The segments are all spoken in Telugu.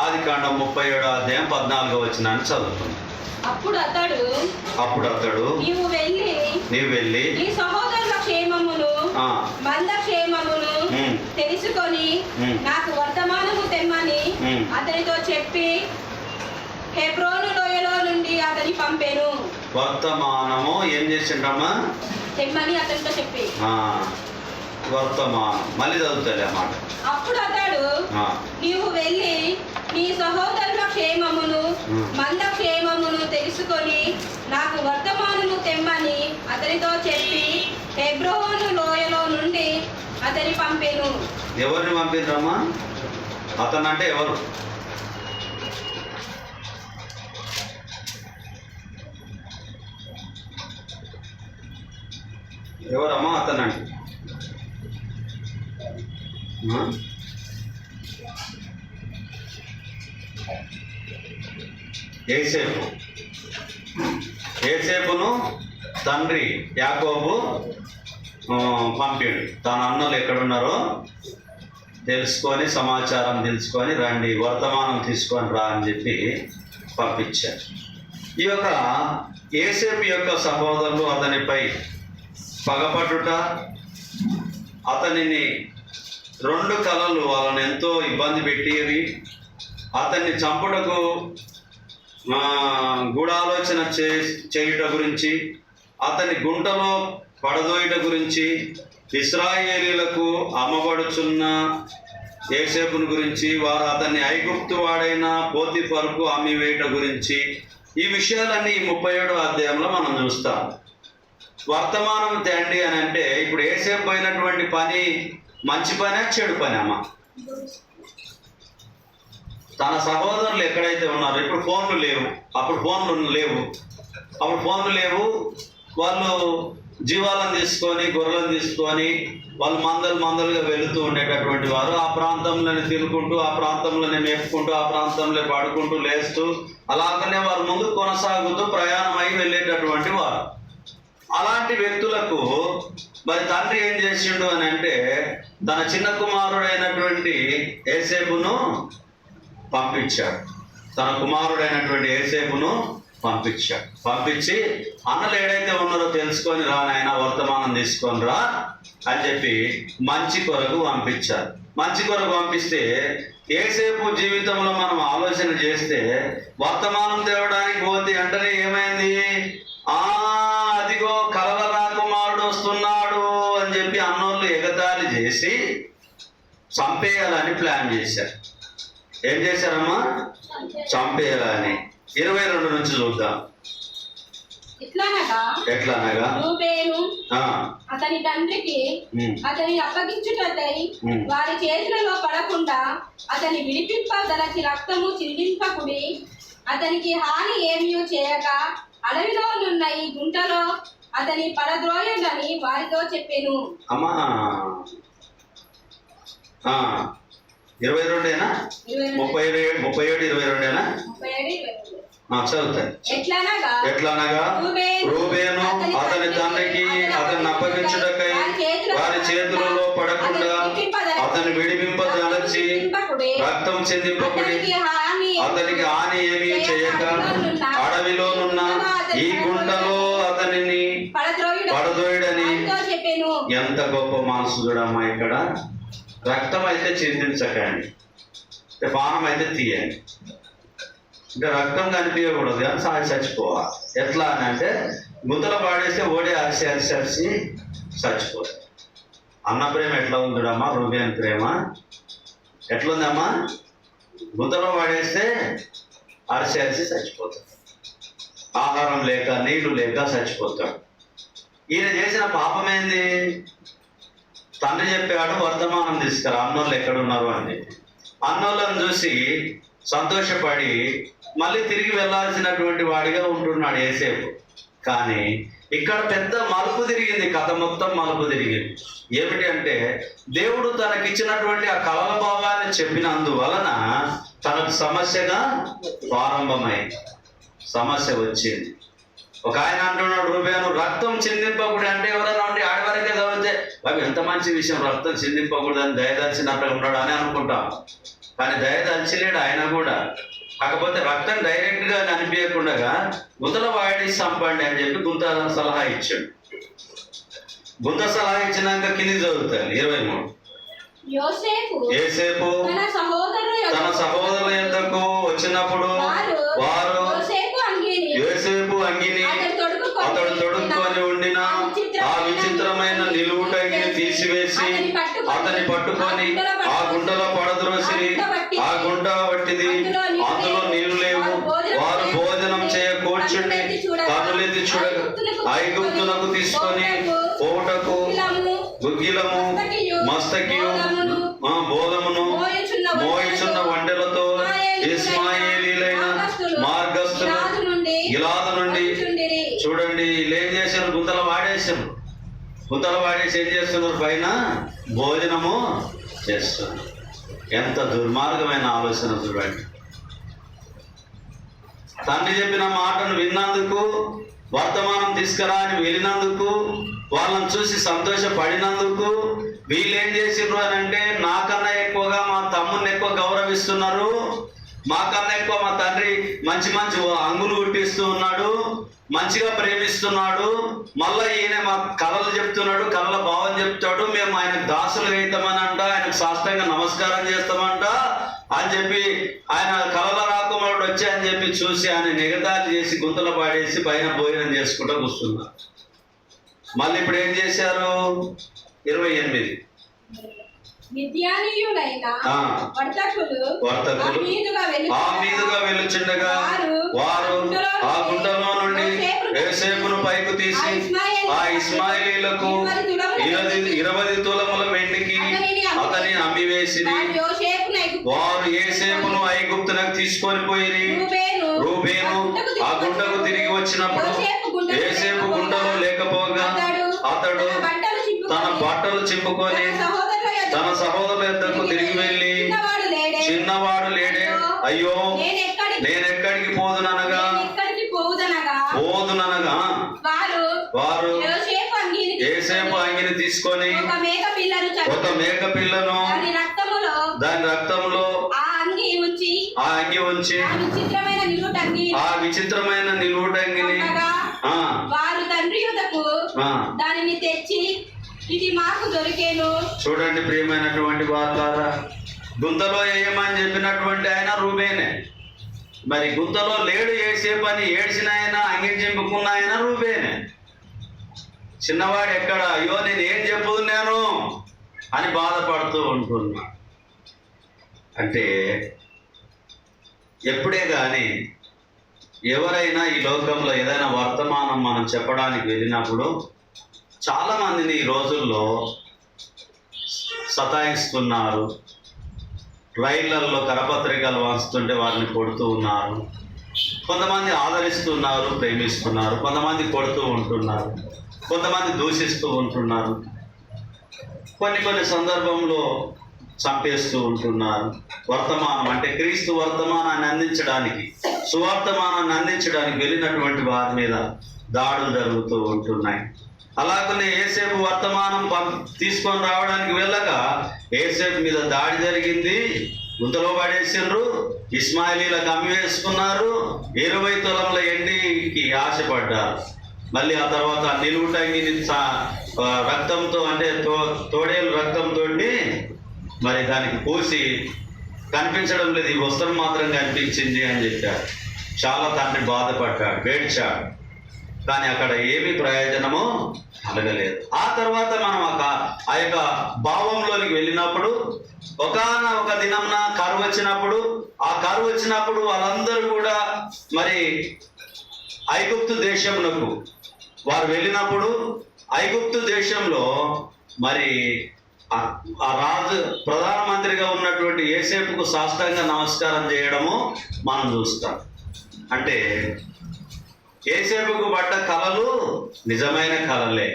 ఆది కాండం ముప్పై ఏడో అధ్యాయం పద్నాలుగో వచ్చినాన్ని చదువుతుంది అప్పుడు అతడు అప్పుడు అతడు నీవు వెళ్ళి నీవు వెళ్ళి నీ సహోదరుల క్షేమమును బంధ క్షేమమును తెలుసుకొని. నాకు వర్తమానము తెమ్మని. అతనితో చెప్పి హెబ్రోను లోయలో నుండి అతని పంపెను. వర్తమానము ఏం చేసిండమ్మా తెమ్మని అతనితో చెప్పి. వర్తమానం. మళ్ళీ చదువుతుంది అన్నమాట అప్పుడు అతడు ఆ, నీవు వెళ్ళి నీ సహోదరుల క్షేమమును. మంద క్షేమమును తెలుసుకొని నాకు వర్తమానము తెమ్మని అతనితో చెప్పి హెబ్రోను లోయలో నుండి అతని పంపెను. ఎవరిని పంపిండ్రమ్మా అతను అంటే ఎవరు? ఎవరమ్మా అతను అంటే ఆ? ఏసేపు. ఏసేపును తండ్రి యాకోబు ఆ, తన అన్నలు ఎక్కడున్నారో తెలుసుకొని సమాచారం తెలుసుకొని రండి వర్తమానం తీసుకొని రా అని చెప్పి పంపించారు. ఈ యొక్క ఏసేపు యొక్క సహోదరులు అతనిపై పగపట్టుట అతనిని రెండు కళలు వాళ్ళని ఎంతో ఇబ్బంది పెట్టేది. అతన్ని చంపుటకు గూఢాలోచన చే చేయుట గురించి అతని గుంటలో పడదోయుట గురించి ఇస్రాయేలీలకు అమ్మబడుచున్న ఏసేపుని గురించి వారు అతన్ని ఐగుప్తు వాడైన పోతిఫరుకు అమ్మి వేయట గురించి ఈ విషయాలన్నీ ఈ ముప్పై ఏడో అధ్యాయంలో మనం చూస్తాం. వర్తమానం తేండి అని అంటే ఇప్పుడు ఏసేపు పోయినటువంటి పని మంచి పనే చెడు పని అమ్మ. తన సహోదరులు ఎక్కడైతే ఉన్నారో ఇప్పుడు ఫోన్లు లేవు. అప్పుడు ఫోన్లు లేవు. అప్పుడు ఫోన్లు లేవు. వాళ్ళు జీవాలను తీసుకొని గొర్రెలను తీసుకొని వాళ్ళు మందలు మందలుగా వెళుతూ ఉండేటటువంటి వారు. ఆ ప్రాంతంలోనే తినుకుంటూ ఆ ప్రాంతంలోనే మేపుకుంటూ ఆ ప్రాంతంలో పడుకుంటూ లేస్తూ అలాగనే వారు ముందు కొనసాగుతూ ప్రయాణం అయి వెళ్ళేటటువంటి వారు. అలాంటి వ్యక్తులకు మరి తండ్రి ఏం చేసిండు అని అంటే తన చిన్న కుమారుడైనటువంటి ఏసేపును పంపించాడు. తన కుమారుడైనటువంటి ఏసేపును పంపించాడు. పంపించి అన్నలు ఏడైతే ఉన్నారో తెలుసుకొని రా నాయన వర్తమానం తీసుకొని రా అని చెప్పి మంచి కొరకు పంపించారు. మంచి కొరకు పంపిస్తే ఏసేపు జీవితంలో మనం ఆలోచన చేస్తే వర్తమానం తేవడానికి పోతే వెంటనే ఏమైంది? ఆ అదిగో కలల రాకుమారుడు వస్తున్నాడు అని చెప్పి అన్నోళ్ళు ఎగతాళి చేసి చంపేయాలని ప్లాన్ చేశారు. ఏం చేశారమ్మా? చంపేయాలని. ఇరవై రెండు నుంచి చూద్దాం. రూబేను అతని తండ్రికి అతని అప్పగించుటకై ఉమ్. వారి చేతులలో పడకుండా అతని విడిపింపదలకి రక్తము చిందింపకుడి. అతనికి హాని ఏమీ చేయక అడవిలోనున్న ఈ గుంటలో అతని పరద్రోయుడని వారితో చెప్పాను. అమ్మా. ఇరవై రెండేనా? ముప్పై ఏడు ముప్పై ఏడు ఇరవై రెండేనా? చదువుతాయి. ఎట్లనగా? రూబేను అతని తండ్రికి అతన్ని అప్పగించుటకై వారి చేతులలో పడకుండా అతని విడిపింపదలచి రక్తం చెందింపబడి అతనికి హాని ఏమీ చేయక అడవిలోనున్న ఈ గుంటలో అతనిని పడదోయుడని ఎంత గొప్ప మనసు చూడమ్మా ఇక్కడ. రక్తం అయితే చిందించకండి. అంటే బాణం అయితే తీయండి. ఇంకా రక్తం కనిపించకూడదు కానీ సాగి చచ్చిపోవాలి. ఎట్లా అని అంటే గుంతలో పాడేస్తే ఓడి అరిసి అరిసి అరిసి చచ్చిపోతుంది. అన్న ప్రేమ ఎట్లా ఉందిడమ్మా? రూబేన్ ప్రేమ. ఎట్లుందమ్మా? గుంతలో పడేస్తే అరిసి అరిసి చచ్చిపోతాడు ఆహారం లేక నీళ్ళు లేక చచ్చిపోతాడు. ఈయన చేసిన పాపమేంది తండ్రి చెప్పాడు వర్ధమానం తీసుకురా అన్నోళ్ళు ఎక్కడున్నారు అని. అన్నోళ్ళను అన్నోళ్ళని చూసి సంతోషపడి మళ్ళీ తిరిగి వెళ్ళాల్సినటువంటి వాడిగా ఉంటున్నాడు ఏసేపు. కానీ ఇక్కడ పెద్ద మలుపు తిరిగింది కథ మొత్తం మలుపు తిరిగింది. ఏమిటి అంటే దేవుడు తనకిచ్చినటువంటి ఆ కలల భావాన్ని చెప్పినందువలన తనకు సమస్యగా ప్రారంభమైంది. సమస్య వచ్చింది. ఒక ఆయన అంటున్నాడు రూపాయలు రక్తం చిందింపకూడదు అంటే ఎవరైనా ఉండి ఆడవారికే చదివితే అవి ఎంత మంచి విషయం రక్తం చిందింపకూడదు అని దయదలిచినట్టు ఉన్నాడు అని అనుకుంటాం. కానీ దయదలిచలేడు ఆయన కూడా. కాకపోతే రక్తం డైరెక్ట్గా కనిపించకుండా గుంతల వాడి సంపండి అని చెప్పి గుంత సలహా ఇచ్చాడు. గుంత సలహా ఇచ్చినాక కింది చదువుతారు ఇరవై మూడు. ఏసేపు తన సహోదరుల యొద్దకు వచ్చినప్పుడు వారు తీసివేసి అతని పట్టుకొని ఆ గుంటలో పడద్రోసి ఆ గుంట వట్టిది అందులో నీళ్ళు లేవు. వారు భోజనం చేయ కూర్చుండి కన్నులెత్తి చూడగా ఐగుప్తునకు తీసుకొని పోటకు పిల్లము గుగ్గిలము మస్తకియు గుంతలు వాడేసి ఏం చేస్తున్నారు పైన? భోజనము చేస్తున్నారు. ఎంత దుర్మార్గమైన ఆలోచన చూడండి. తండ్రి చెప్పిన మాటను విన్నందుకు వర్తమానం తీసుకురా అని వెళ్ళినందుకు వాళ్ళని చూసి సంతోషపడినందుకు వీళ్ళు ఏం చేసిండ్రు అని అంటే నాకన్నా ఎక్కువగా మా తమ్ముని ఎక్కువ గౌరవిస్తున్నారు. మాకన్నా ఎక్కువ మా తండ్రి మంచి మంచి అంగులు కుట్టిస్తూ ఉన్నాడు. మంచిగా ప్రేమిస్తున్నాడు మళ్ళా ఈయన మా కళలు చెప్తున్నాడు కళల భావం చెప్తాడు మేము ఆయనకు దాసులు అవుతామని అంట ఆయనకు సాష్టంగా నమస్కారం చేస్తామంట అని చెప్పి ఆయన కళల రాకుమారుడు వచ్చి అని చెప్పి చూసి ఆయన నిగతాలు చేసి గుంతలు పాడేసి పైన భోజనం చేసుకుంటూ కూర్చున్నారు. మళ్ళీ ఇప్పుడు ఏం చేశారు? ఇరవై ఎనిమిది. వర్తకులు ఆ మీదుగా వెళ్ళుచుండగా వారు ఆ గుంటలో నుండి యోసేపును పైకి తీసి ఆ ఇస్మాయిలీలకు ఇరవై తులముల వెండికి అతని అమ్మివేసి వారు ఏసేపును ఐగుప్తునకు తీసుకొని పోయి రూబేను ఆ గుంటకు తిరిగి వచ్చినప్పుడు ఏసేపు గుంటలో లేకపోగా అతడు తన బట్టలు చింపుకొని తన సహోదరుల యొద్దకు తిరిగి వెళ్ళి చిన్నవాడు లేడే. అయ్యో నేను ఎక్కడికి నేనెక్కడికి ఎక్కడికి పోదుననగా వారు ఏసేపు అంగిని తీసుకొని ఒక మేక పిల్లను దాని రక్తంలో ఆ అంగి ఉంచి ఆ విచిత్రమైన నిలువుటంగిని వారు తండ్రి దానిని తెచ్చి ఇది మాకు దొరికేను. చూడండి ప్రియమైనటువంటి వాళ్ళారా గుంతలో వేయమని చెప్పినటువంటి ఆయన రూబేనే. మరి గుంతలో లేడు వేసే పని ఏడ్చినాయనా ఆయన అంగి చిన్నవాడు ఎక్కడ? అయ్యో నేను ఏం చెప్పుతున్నాను అని బాధపడుతూ ఉంటున్నా. అంటే ఎప్పుడే కానీ ఎవరైనా ఈ లోకంలో ఏదైనా వర్తమానం మనం చెప్పడానికి వెళ్ళినప్పుడు చాలా మందిని ఈ రోజుల్లో సతాయిస్తున్నారు. రైళ్ళలో కరపత్రికలు వాస్తుంటే వారిని కొడుతూ ఉన్నారు. కొంతమంది ఆదరిస్తున్నారు ప్రేమిస్తున్నారు కొంతమంది కొడుతూ ఉంటున్నారు కొంతమంది దూషిస్తూ ఉంటున్నారు. కొన్ని కొన్ని సందర్భంలో చంపేస్తూ ఉంటున్నారు. వర్తమానం అంటే క్రీస్తు వర్తమానాన్ని అందించడానికి సువర్తమానాన్ని అందించడానికి వెళ్ళినటువంటి వారి మీద దాడులు జరుగుతూ ఉంటున్నాయి. అలాగనే ఏసేపు వర్తమానం తీసుకొని రావడానికి వెళ్ళక ఏసేపు మీద దాడి జరిగింది. గుంతలో పడేసిండ్రు. ఇస్మాయిలీల కమ్మి వేసుకున్నారు. ఇరవై తులముల ఎండికి ఆశపడ్డారు. మళ్ళీ ఆ తర్వాత నిలువుటంగిని సా- రక్తంతో అంటే తో తోడేలు రక్తంతో మరి దానికి పూసి కనిపించడం లేదు. ఈ వస్త్రం మాత్రం కనిపించింది అని చెప్పారు. చాలా తండ్రి బాధపడ్డాడు వేడ్చాడు కానీ అక్కడ ఏమి ప్రయోజనమో కలగలేదు ఆ తర్వాత మనం ఒక ఆ యొక్క భావంలోనికి వెళ్ళినప్పుడు ఒకాన ఒక దినంన కరువు వచ్చినప్పుడు ఆ కరువు వచ్చినప్పుడు వాళ్ళందరూ కూడా మరి ఐగుప్తు దేశమునకు వారు వెళ్ళినప్పుడు ఐగుప్తు దేశంలో మరి ఆ- ఆ రాజు ప్రధానమంత్రిగా ఉన్నటువంటి ఏసేపుకు సాష్టాంగ నమస్కారం చేయడము మనం చూస్తాం. అంటే ఏసేపుకు పడ్డ కళలు నిజమైన కళలే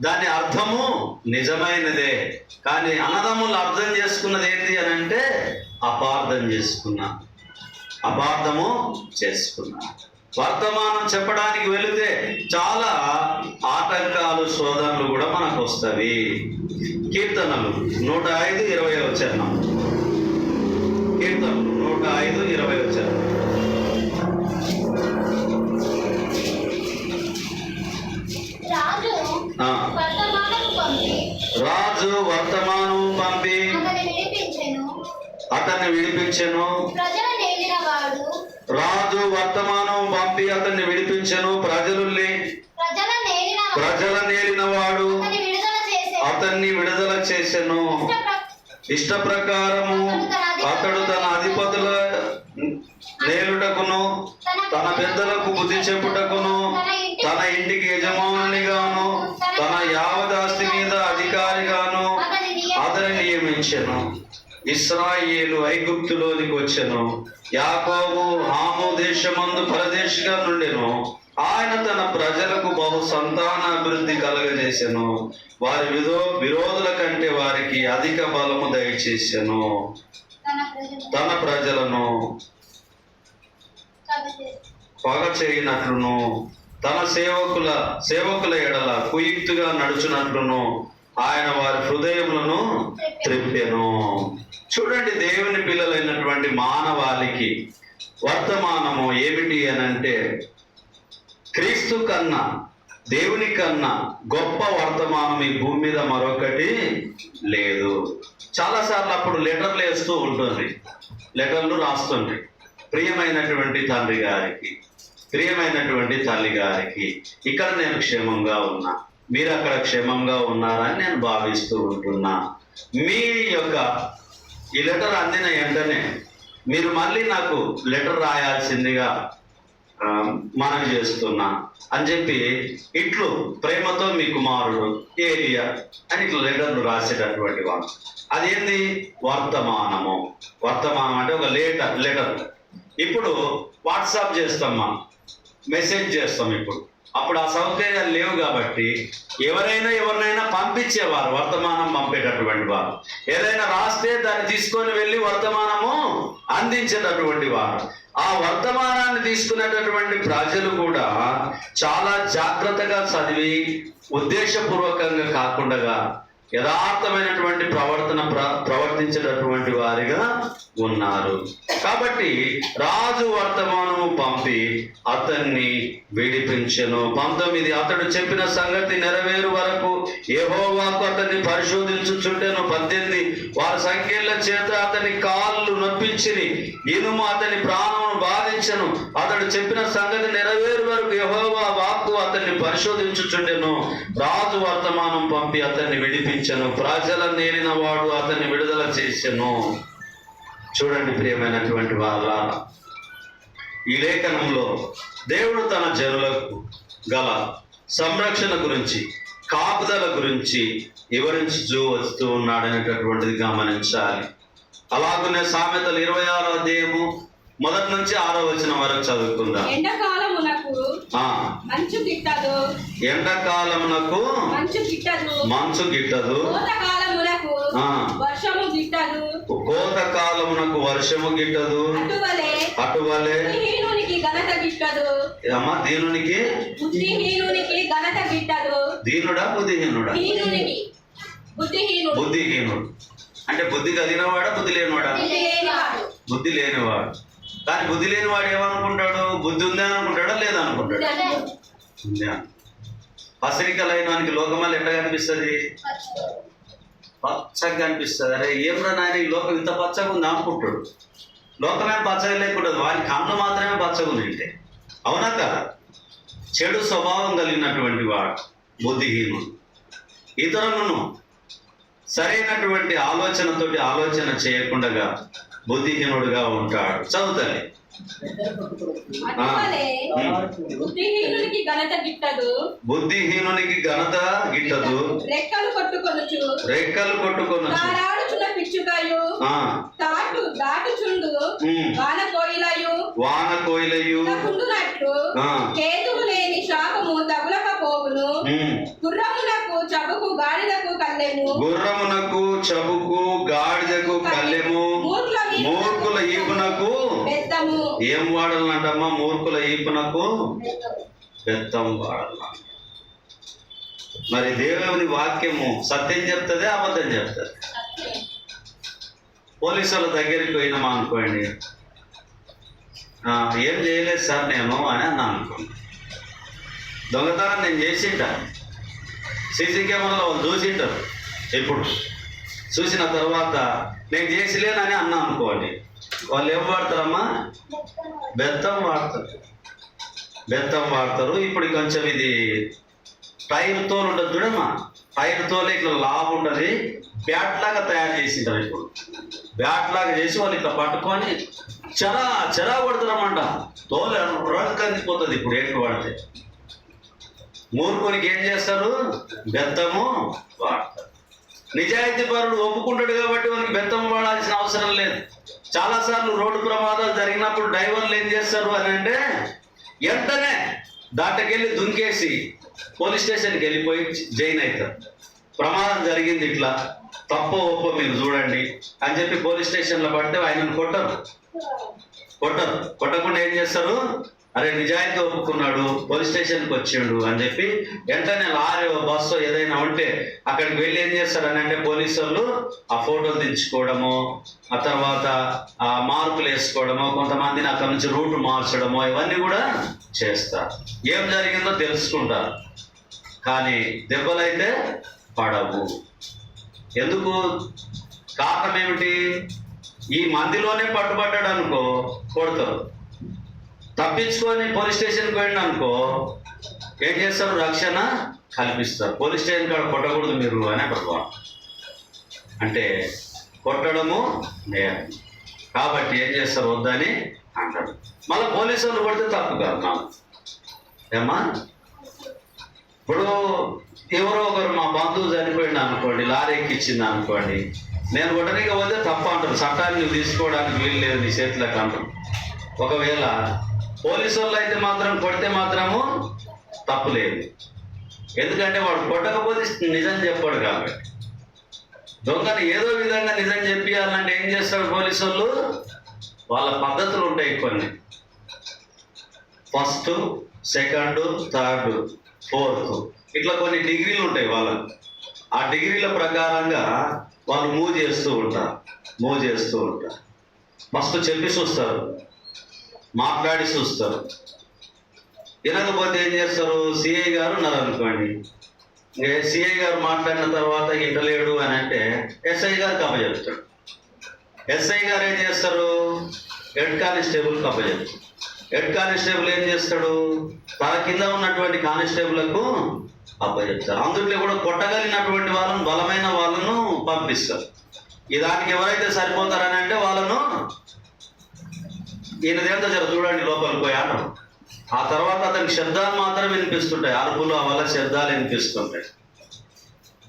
దాని అర్థము నిజమైనదే. కానీ అన్నదమ్ములు అర్థం చేసుకున్నది ఏంటి అని అంటే అపార్థం చేసుకున్నా. అపార్థము చేసుకున్నా. వర్తమానం చెప్పడానికి వెళితే చాలా ఆటంకాలు శోధనలు కూడా మనకు వస్తాయి కీర్తనలు నూట ఐదు ఇరవై వచ్చాను కీర్తనలు నూట ఐదు ఇరవై వచ్చాను విడిపించెను. రాజు వర్తమానం పంపి అతన్ని విడిపించెను. ప్రజల ప్రజల నేలిన వాడు అతన్ని విడుదల చేసెను. ఇష్ట ప్రకారము అతడు తన అధిపతుల నేలుటకును తన పెద్దలకు బుద్ధి చెప్పుటకును తన ఇంటికి యజమానునిగాను తన యావదాస్తి మీద అధికారిగాను అతని నియమించెను. ఇస్రాయేలు ఐగుప్తులోనికి వచ్చెను. యాకోబు హాము దేశమందు పరదేశిగా నుండెను. ఆయన తన ప్రజలకు బహు సంతాన అభివృద్ధి కలగజేసెను. వారి విరో విరోధుల కంటే వారికి అధిక బలము దయచేసెను. తన ప్రజలను పగ చేయనట్లును తన సేవకుల సేవకుల ఎడల కుయుక్తుగా నడుచునట్లును. ఆయన వారి హృదయములను త్రిప్పెను. చూడండి దేవుని పిల్లలైనటువంటి మానవాళికి వర్తమానము ఏమిటి అని అంటే క్రీస్తు కన్నా దేవుని కన్నా గొప్ప వర్తమానం ఈ భూమి మీద మరొకటి లేదు. చాలాసార్లు అప్పుడు లెటర్లు వేస్తూ ఉంటుంది. లెటర్లు రాస్తుంది ప్రియమైనటువంటి తండ్రి గారికి ప్రియమైనటువంటి తల్లి గారికి ఇక్కడ నేను క్షేమంగా ఉన్నా. మీరు అక్కడ క్షేమంగా ఉన్నారని నేను భావిస్తూ ఉంటున్నా. మీ యొక్క ఈ లెటర్ అందిన వెంటనే మీరు మళ్ళీ నాకు లెటర్ రాయాల్సిందిగా మనవి చేస్తున్నా అని చెప్పి ఇట్లు ప్రేమతో మీ కుమారుడు ఏరియా అని ఇట్లా లెటర్లు రాసేటటువంటి వాడు. అదేంది? వర్తమానము. వర్తమానం అంటే ఒక లేటర్ లెటర్. ఇప్పుడు వాట్సాప్ చేస్తాం మనం మెసేజ్ చేస్తాం ఇప్పుడు. అప్పుడు ఆ సౌకర్యాలు లేవు కాబట్టి ఎవరైనా ఎవరినైనా పంపించేవారు వర్తమానం పంపేటటువంటి వారు. ఏదైనా రాస్తే దాన్ని తీసుకొని వెళ్ళి వర్తమానము అందించేటటువంటి వారు. ఆ వర్తమానాన్ని తీసుకునేటటువంటి ప్రజలు కూడా చాలా జాగ్రత్తగా చదివి ఉద్దేశపూర్వకంగా కాకుండా యథార్థమైనటువంటి ప్రవర్తన ప్ర ప్రవర్తించేటటువంటి వారిగా ఉన్నారు. కాబట్టి రాజు వర్తమానము పంపి అతన్ని విడిపించెను. పంతొమ్మిది అతడు చెప్పిన సంగతి నెరవేరు వరకు యెహోవాకు అతన్ని పరిశోధించుచుండెను. పద్దెనిమిది వారి సంఖ్యల చేత అతని కాళ్ళు నొప్పించిని. ఇనుము అతని ప్రాణం బాధించను అతడు చెప్పిన సంగతి నెరవేరు వరకు యహోవా వాక్కు అతన్ని పరిశోధించుచుండెను. రాజు వర్తమానం పంపి అతన్ని విడిపించను. ప్రజల నేరిన వాడు అతన్ని విడుదల చేసెను. చూడండి ప్రియమైనటువంటి వాళ్ళ ఈ లేఖనంలో దేవుడు తన జనులకు గల సంరక్షణ గురించి కాపుదల గురించి వివరించుతూ వస్తూ ఉన్నాడనేటటువంటిది గమనించాలి. అలాగనే సామెతలు ఇరవై ఆరో అధ్యాయము మొదటి నుంచి ఆరో వచ్చిన వరకు చదువుకుందాం ఎండాకాలమునకు మంచు గిట్టదు. ఎండాకాలమునకు మంచు గిట్టదు. మంచు గిట్టదు. కోతకాలమునకు. వర్షము గిట్టదు. కోత కాలమునకు వర్షము గిట్టదు. అటువలే ఘనత గిట్టదు. అమ్మ దీనునికి? బుద్ధిహీనునికి ఘనత గిట్టదు. దీనుడా బుద్ధిహీనుడా? హీనునికి బుద్ధిహీనుడు. బుద్ధిహీనుడు. అంటే బుద్ధి కలిగినవాడా బుద్ధి లేనివాడు. బుద్ధి లేనివాడు. కానీ బుద్ధి లేనివాడు ఏమనుకుంటాడు? బుద్ధి ఉందా అనుకుంటాడా? లేదా అనుకుంటాడు? వానికి లోకమాలు ఎట్లా కనిపిస్తుంది? పచ్చగా కనిపిస్తుంది. అరే ఏం రా నాయన ఈ లోకం ఇంత పచ్చగా ఉంది అనుకుంటాడు. లోకమే పచ్చగా లేకుంటుంది వాని కన్ను మాత్రమే పచ్చగా ఉంది అంటే అవునా కదా? చెడు స్వభావం కలిగినటువంటి వాడు బుద్ధిహీనుడు. ఇతరులను సరైనటువంటి ఆలోచనతోటి ఆలోచన చేయకుండా బుద్ధిహీనుడుగా ఉంటాడు. అటువలే బుద్ధిహీనునికి ఘనత గిట్టదు. బుద్ధిహీనునికి ఘనత గిట్టదు. రెక్కలు కొట్టుకొనుచు రెక్కలు కొట్టుకొనొచ్చు. తారాడుచున్న పిచ్చుకయు తాటు దాటుచుండు. వాన కోయిలయు. వాన కోయిలయు. ఆ, కేతువు లేని శాపము తగులక పోవును ఉమ్, గుర్రమునకు చబుకు గాడిదకు కల్లెము. గుర్రమునకు చబుకు గాడిదకు కల్లెము. వీపునకు మూర్ఖుల ఈపునకు ఏం వాడాలంటమ్మా మూర్ఖుల ఈపునకు బెత్తం వాడాల. మరి దేవుని వాక్యము సత్యం చెప్తుంది అబద్ధం చెప్తుంది? పోలీసుల దగ్గరికి పోయినామా అనుకోండి. "ఆ, ఏం చేయలేదు సార్ నేను అని అన్నా అనుకోండి. దొంగతనం నేను చేసింటా సీసీ కెమెరాలో వాళ్ళు చూసింటారు ఇప్పుడు చూసిన తర్వాత నేను చేసిలేనని అన్నా అనుకోండి. వాళ్ళు ఏం వాడతారమ్మా? బెత్తం వాడతారు. బెత్తం వాడతారు. ఇప్పుడు కొంచెం ఇది టైర్ తోలు ఉండదు చూడమ్మా. టైర్ తోలు ఇట్లా లాభ ఉండదు. బ్యాట్ లాగా తయారు చేసింటారు ఇప్పుడు. బ్యాట్ లాగా చేసి వాళ్ళు ఇట్లా పట్టుకొని చెరా చెరా కొడుతున్నామంట తోలు రోజు కందిపోతుంది ఇప్పుడు ఏంటి వాడితే. మూర్ఖునికి ఏం చేస్తారు? బెత్తము వాడు నిజాయితీ పరుడు ఒప్పుకుంటాడు కాబట్టి మనకి బెత్తం వాడాల్సిన అవసరం లేదు. చాలాసార్లు రోడ్డు ప్రమాదాలు జరిగినప్పుడు డ్రైవర్లు ఏం చేస్తారు అని అంటే వెంటనే దాటకెళ్ళి దుంకేసి పోలీస్ స్టేషన్కి వెళ్ళిపోయి జైన్ అవుతారు. ప్రమాదం జరిగింది ఇట్లా. తప్పో ఒప్పో మీరు చూడండి అని చెప్పి పోలీస్ స్టేషన్లో పడితే ఆయనను కొట్టరు. కొట్టరు. కొట్టకుండా ఏం చేస్తారు? అరే నిజాయితీ ఒప్పుకున్నాడు పోలీస్ స్టేషన్కి వచ్చిండు అని చెప్పి వెంటనే లారీ బస్సు ఏదైనా ఉంటే అక్కడికి వెళ్ళి ఏం చేస్తారని అంటే పోలీసు వాళ్ళు ఆ ఫోటోలు దించుకోవడము ఆ తర్వాత ఆ మార్కులు వేసుకోవడము కొంతమందిని అక్కడ నుంచి రూట్ మార్చడము ఇవన్నీ కూడా చేస్తారు. ఏం జరిగిందో తెలుసుకుంటారు. కానీ దెబ్బలైతే పడవు. ఎందుకు? కారణం ఏమిటి? ఈ మందిలోనే పట్టుబడ్డాడు అనుకో కొడతారు. తప్పించుకొని పోలీస్ స్టేషన్కి పోయిండు అనుకో ఏం చేస్తారు? రక్షణ కల్పిస్తారు. పోలీస్ స్టేషన్ కాడ కొట్టకూడదు మీరు అనే ప్రభావం అంటే కొట్టడము నేరం. కాబట్టి ఏం చేస్తారు? వద్దని అంటారు. మళ్ళీ పోలీసు వాళ్ళు కొడితే తప్పు కాదు నాకు ఏమ్మా? ఇప్పుడు ఎవరో ఒకరు మా బంధువు చనిపోయింది అనుకోండి లారీ ఎక్కిచ్చింది అనుకోండి నేను కొట్టడానికి పోతే తప్ప అంటారు. చట్టాన్ని తీసుకోవడానికి వీలు లేదు నీ చేతిలోకి అంటారు. ఒకవేళ పోలీసు వాళ్ళు అయితే మాత్రం కొడితే మాత్రము తప్పు లేదు ఎందుకంటే వాడు కొట్టకపోతే నిజం చెప్పాడు కాబట్టి. దొంగను ఏదో విధంగా నిజం చెప్పియాలంటే ఏం చేస్తాడు పోలీసు వాళ్ళు వాళ్ళ పద్ధతులు ఉంటాయి కొన్ని. First second third fourth. ఇట్లా కొన్ని డిగ్రీలు ఉంటాయి వాళ్ళకు. ఆ డిగ్రీల ప్రకారంగా వాళ్ళు మూవ్ చేస్తూ ఉంటారు. మూవ్ చేస్తూ ఉంటారు. ఫస్ట్ చెప్పి చూస్తారు. మాట్లాడి చూస్తారు. వినకపోతే ఏం చేస్తారు? సిఐ గారు ఉన్నారు అనుకోండి. ఇంకా సిఐ గారు మాట్లాడిన తర్వాత ఇంటలేడు అని అంటే ఎస్ఐ గారు కప్పచెప్తాడు ఎస్ఐ గారు ఏం చేస్తారు? హెడ్ కానిస్టేబుల్ కప్పచెప్తాడు హెడ్ కానిస్టేబుల్ ఏం చేస్తాడు? తన కింద ఉన్నటువంటి కానిస్టేబుల్కు అప్పచెప్తారు అందుట్లో కూడా కొట్టగలిగినటువంటి వాళ్ళను బలమైన వాళ్ళను పంపిస్తారు. ఈ దానికి ఎవరైతే సరిపోతారని అంటే వాళ్ళను ఈయనదేంతో జర చూడండి లోపలికి పోయి ఆటం ఆ తర్వాత అతనికి శబ్దాలు మాత్రం వినిపిస్తుంటాయి. అరుపులు ఆ వల్ల శబ్దాలు వినిపిస్తుంటాయి.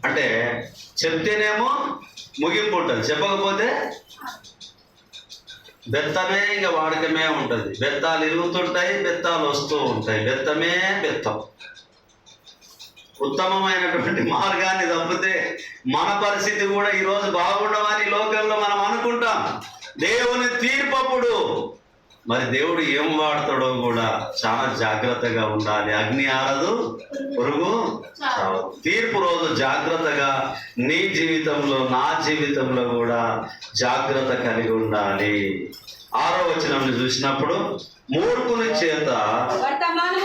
అంటే చెప్తేనేమో ముగింపు ఉంటుంది. చెప్పకపోతే బెత్తమే ఇంకా వాడకమే ఉంటుంది. బెత్తాలు ఇరుగుతుంటాయి బెత్తాలు వస్తూ ఉంటాయి. బెత్తమే బెత్తం. ఉత్తమమైనటువంటి మార్గాన్ని తప్పితే మన పరిస్థితి కూడా ఈరోజు బాగుండమని లోకంలో మనం అనుకుంటాం. దేవుని తీర్పప్పుడు మరి దేవుడు ఏం వాడతాడో కూడా చాలా జాగ్రత్తగా ఉండాలి. అగ్ని ఆరదు పురుగు. తీర్పు రోజు జాగ్రత్తగా నీ జీవితంలో నా జీవితంలో కూడా జాగ్రత్త కలిగి ఉండాలి. ఆరో వచనం చూసినప్పుడు మూర్ఖుని చేత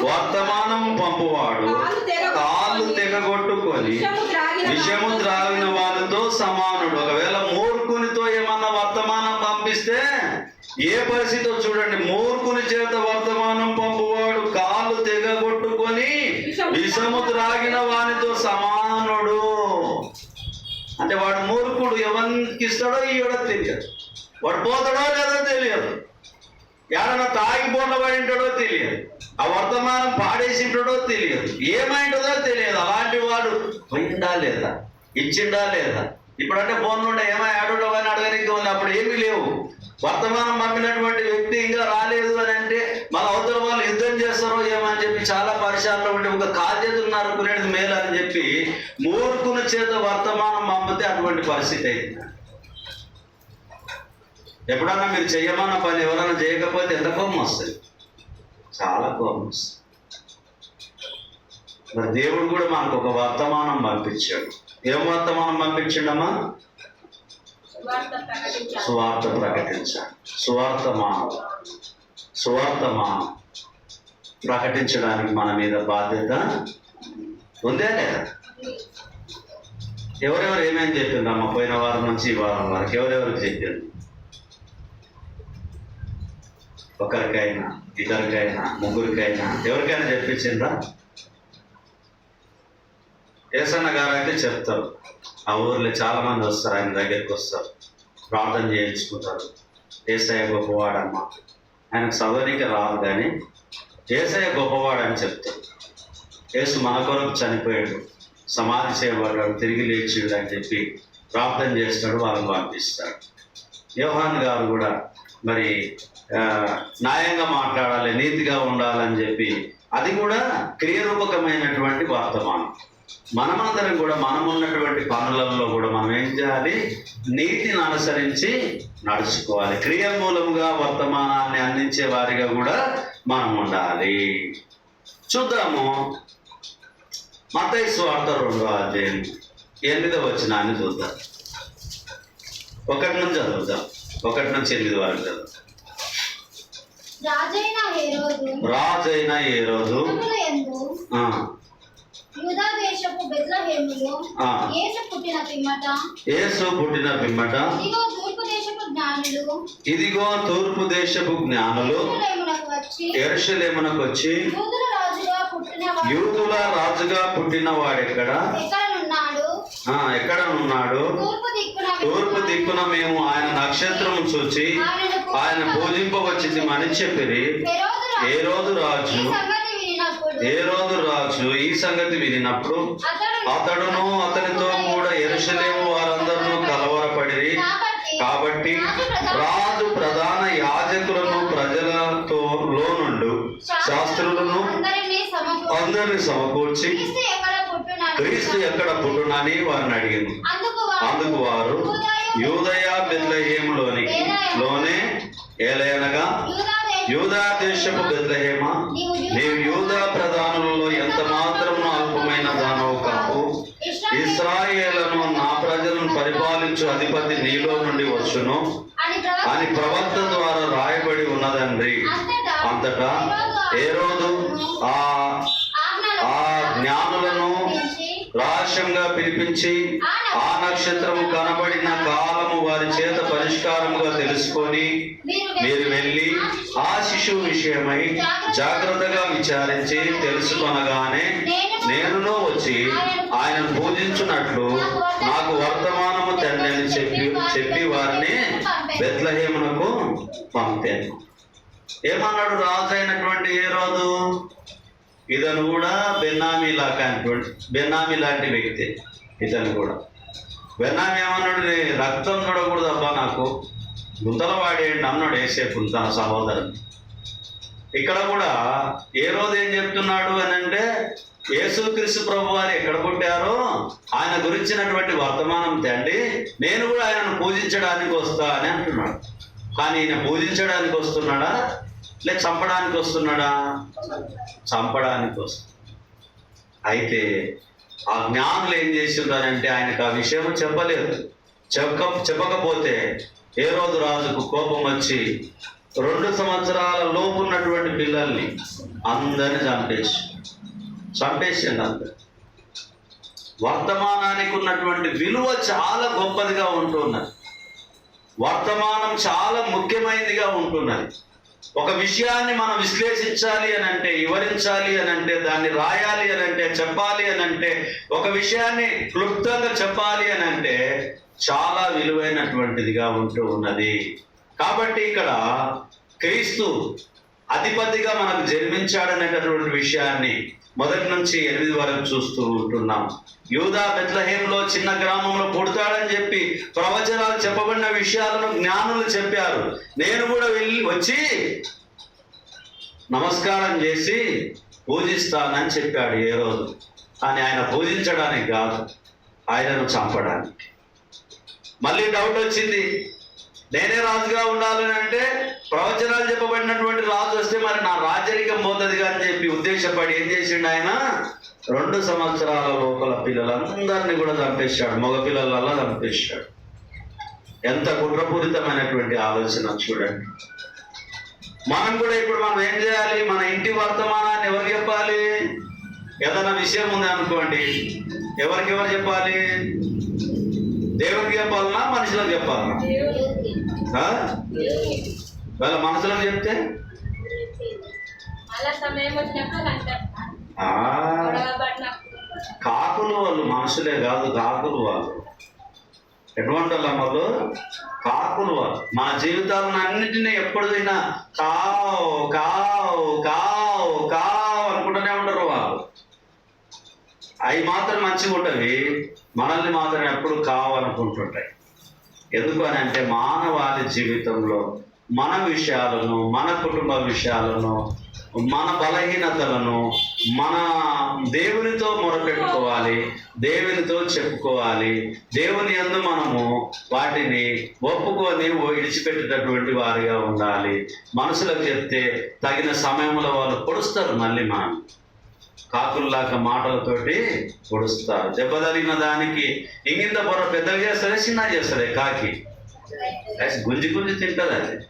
వర్తమానం పంపువాడు. కాళ్ళు తెగగొట్టుకొని విషము త్రాగిన వారితో సమానుడు. ఒకవేళ మూర్ఖునితో ఏమన్నా వర్తమానం పంపిస్తే ఏ పరిస్థితితో చూడండి చేత వర్తమానం పంపువాడు కాళ్ళు తెగగొట్టుకొని విషము త్రాగిన వానితో సమానుడు. అంటే వాడు మూర్ఖుడు ఎవరికి ఇస్తాడో ఇయ్యడో తెలియదు. వాడు పోతాడో లేదో తెలియదు. ఎవడన్నా తాగి బోర్ల పడి ఉంటాడో తెలియదు. ఆ వర్తమానం పాడేసి ఉంటాడో తెలియదు. ఏమైంటుందో తెలియదు. అలాంటి వాడు పోయిందా లేదా? ఇచ్చిండా లేదా? ఇప్పుడంటే ఫోన్ నుండి ఏమై అడగనికి ఉంది. అప్పుడు ఏమీ లేవు. వర్తమానం పంపినటువంటి వ్యక్తి ఇంకా రాలేదు అని అంటే మన అవతల వాళ్ళు యుద్ధం చేస్తారో ఏమో అని చెప్పి చాలా పరిశాలలో ఉండి ఒక కాజేతులు నరుకునేది మేలు అని చెప్పి మూర్ఖుల చేత వర్తమానం పంపితే అటువంటి పరిస్థితి అయింది. ఎప్పుడన్నా మీరు చెయ్యమన్న పని ఎవరైనా చేయకపోతే ఎంత కోపం వస్తుంది? చాలా కోపం వస్తుంది. మరి దేవుడు కూడా మనకు ఒక వర్తమానం పంపించాడు. ఏం వర్తమానం పంపించిండమ్మా? సువార్త ప్రకటించాలి సువార్త మానవ. సువార్త మానవ. ప్రకటించడానికి మన మీద బాధ్యత ఉందే లేదా ఎవరెవరు ఏమేమి చెప్పిండ్రమ్మా పోయిన వారం నుంచి ఈ వారం వరకు ఎవరెవరికి చెప్పిండ్రు ఒకరికైనా ఇద్దరికైనా ముగ్గురికైనా ఎవరికైనా చెప్పించిందా ఏసన్న గారు అయితే చెప్తారు. ఆ ఊర్లో చాలా మంది వస్తారు ఆయన దగ్గరికి వస్తారు. ప్రార్థన చేయించుకుంటారు. ఏసయ్య గొప్పవాడమ్మ. ఆయనకు చదవనికి రాదు కానీ ఏసయ్య గొప్పవాడని చెప్తారు. యేసు మన కొరకు చనిపోయాడు. సమాధి చేయబడ్డాడు తిరిగి లేచిండు అని చెప్పి ప్రార్థన చేస్తాడు వాళ్ళని పంపిస్తాడు. యోహాన్ గారు కూడా మరి న్యాయంగా మాట్లాడాలి నీతిగా ఉండాలని చెప్పి అది కూడా క్రియరూపకమైనటువంటి వర్తమానం. మనమందరం కూడా మనం ఉన్నటువంటి పనులలో కూడా మనం ఏం చేయాలి? నీతిని అనుసరించి నడుచుకోవాలి. క్రియ మూలముగా వర్తమానాన్ని అందించే వారిగా కూడా మనం ఉండాలి. చూద్దాము. మతయి స్వార్థ రెండో అధ్యాయం ఎనిమిదో వచ్చినాన్ని చూద్దాం. ఒకటి నుంచి చదువుదాం. ఒకటి నుంచి ఎనిమిది వరకు చదువుదాం. రాజైన ఏ రోజు యందు ఆ, యూదా దేశపు బెత్లహేములో ఆ. యేసు పుట్టిన పిమ్మట. యేసు పుట్టిన పిమ్మట. ఇదిగో తూర్పు దేశపు జ్ఞానులు. ఇదిగో తూర్పు దేశపు జ్ఞానులు. యెరూషలేమునకు వచ్చి ఎరుషలేమునకు వచ్చి యూదుల రాజుగా పుట్టిన వాడు. ఆ, ఎక్కడ? ఉన్నాడు తూర్పు దిక్కున మేము ఆయన నక్షత్రం చూచి ఆయన పూజింపవచ్చింది అని హెరోదు ఏ రోజు. రాజు ఏ రోజు రాజు ఈ సంగతి వినినప్పుడు అతడు అతడును అతనితో కూడా ఎరుషలేము వారందరూ కలవరపడిరి. కాబట్టి రాజు ప్రధాన యాజకులను ప్రజలతో లోనుండు. శాస్త్రులను అందరినీ సమకూర్చి క్రీస్తు ఎక్కడ పుట్టునని వారిని అడిగింది. అందుకు వారు అందుకు వారు యూదయ బెత్లహేములోనికి లోనే ఏలయనగా యూదా దేశపు బెత్లహేమ నీవు యూదా ప్రధానులలో ఎంత మాత్రమును అల్పమైన దానవు కావు? ఇస్రాయేలను నా ప్రజలను పరిపాలించు అధిపతి నీలో నుండి వచ్చును. అని ప్రవక్త ద్వారా రాయబడి ఉన్నదండ్రి అంతటా? ఏ రోజు ఆ జ్ఞానులను రహస్యంగా పిలిపించి ఆ నక్షత్రం కనబడిన కాలము వారి చేత పరిష్కారముగా తెలుసుకొని మీరు వెళ్ళి ఆ శిశువు విషయమై జాగ్రత్తగా విచారించి తెలుసుకొనగానే నేనును వచ్చి ఆయన పూజించున్నట్లు నాకు వర్తమానము తండ్రి చెప్పి చెప్పి వారిని బెత్లహేమునకు పంపాను. ఏమన్నాడు రాజు అయినటువంటి ఏ రోజు ఇతను కూడా బెన్నామీ లాగా బెన్నామీ లాంటి వ్యక్తి. ఇతను కూడా. బెన్నామీ ఏమన్నాడు రక్తం చూడకూడదు అబ్బా నాకు. గుంతల వాడేయండి అన్నాడు ఏసేపు తన సహోదరుని. ఇక్కడ కూడా ఏ రోజు ఏం చెప్తున్నాడు అని అంటే యేసుక్రీస్తు ప్రభు వారు ఎక్కడ పుట్టారో ఆయన గురించినటువంటి వర్తమానం తేండి నేను కూడా ఆయనను పూజించడానికి వస్తా అని అంటున్నాడు. కానీ ఈయన పూజించడానికి వస్తున్నాడా? లే చంపడానికి వస్తున్నాడా? చంపడానికి వస్తుంది అయితే ఆ జ్ఞానులు ఏం చేసిండ్రనంటే ఆయనకు ఆ విషయం చెప్పలేదు. చెప్పక చెప్పకపోతే ఏ రోజు రాజుకు కోపం వచ్చి రెండు సంవత్సరాల లోపు ఉన్నటువంటి పిల్లల్ని అందరిని చంపేసి చంపేసిండు అందరు. వర్తమానానికి ఉన్నటువంటి విలువ చాలా గొప్పదిగా ఉంటున్నది. వర్తమానం చాలా ముఖ్యమైనదిగా ఉంటున్నది. ఒక విషయాన్ని మనం విశ్లేషించాలి అని అంటే వివరించాలి అని అంటే దాన్ని రాయాలి అని అంటే చెప్పాలి అని అంటే ఒక విషయాన్ని క్లుప్తంగా చెప్పాలి అని అంటే చాలా విలువైనటువంటిదిగా ఉంటూ ఉన్నది. కాబట్టి ఇక్కడ క్రీస్తు అధిపతిగా మనకు జన్మించాడనేటటువంటి విషయాన్ని మొదటి నుంచి ఎనిమిది వరకు చూస్తూ ఉంటున్నాం. యూదా బెత్లహేంలో చిన్న గ్రామంలో పుడతాడని చెప్పి ప్రవచనాలు చెప్పబడిన విషయాలను జ్ఞానులు చెప్పారు. నేను కూడా వెళ్ళి వచ్చి నమస్కారం చేసి పూజిస్తానని చెప్పాడు ఏ రోజు. కానీ ఆయన పూజించడానికి కాదు. ఆయనను చంపడానికి. మళ్ళీ డౌట్ వచ్చింది. నేనే రాజుగా ఉండాలని అంటే ప్రవచనాలు చెప్పబడినటువంటి రాజు వస్తే మరి నా రాజరికం పోతుంది అని చెప్పి ఉద్దేశపడి ఏం చేసిండు ఆయన? రెండు సంవత్సరాల లోపల పిల్లలందరినీ కూడా చంపేశాడు. మగ పిల్లలల్లా చంపేశాడు. ఎంత కుట్రపూరితమైనటువంటి ఆలోచన చూడండి. మనం కూడా ఇప్పుడు మనం ఏం చేయాలి? మన ఇంటి వర్తమానాన్ని ఎవరు చెప్పాలి? ఏదైనా విషయం ఉంది అనుకోండి. ఎవరికెవరు చెప్పాలి? దేవునికి చెప్పాలన్నా మనుషులకు చెప్పాలన్నా వాళ్ళ మనసులకు చెప్తే? కాకులు వాళ్ళు మనుషులే కాదు కాకులు వాళ్ళు. ఎటువంటి వాళ్ళు కాకులు వాళ్ళు. మన జీవితాలను అన్నిటినీ ఎప్పుడైనా కావు కావు కావు కావు అనుకుంటూనే ఉంటారు వాళ్ళు. అవి మాత్రం మంచిగా ఉంటవి మనల్ని మాత్రం ఎప్పుడు కావు అనుకుంటుంటాయి. ఎందుకు అని అంటే మానవాళి జీవితంలో మన విషయాలను మన కుటుంబ విషయాలను మన బలహీనతలను మన దేవునితో మొరపెట్టుకోవాలి దేవునితో చెప్పుకోవాలి. దేవుని యందు మనము వాటిని ఒప్పుకొని విడిచిపెట్టేటటువంటి వారిగా ఉండాలి. మనసులకు చెప్తే తగిన సమయంలో వాళ్ళు పొడుస్తారు మళ్ళీ మనం. కాకుల్లాగా మాటలతోటి పొడుస్తారు. దెబ్బ తగిలిన దానికి ఇంగింత పొర పెద్దగా చేస్తారే చిన్న చేస్తారే కాకి. గుంజి గుంజి తింటది అది.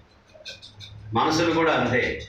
మనసులు కూడా అంతే.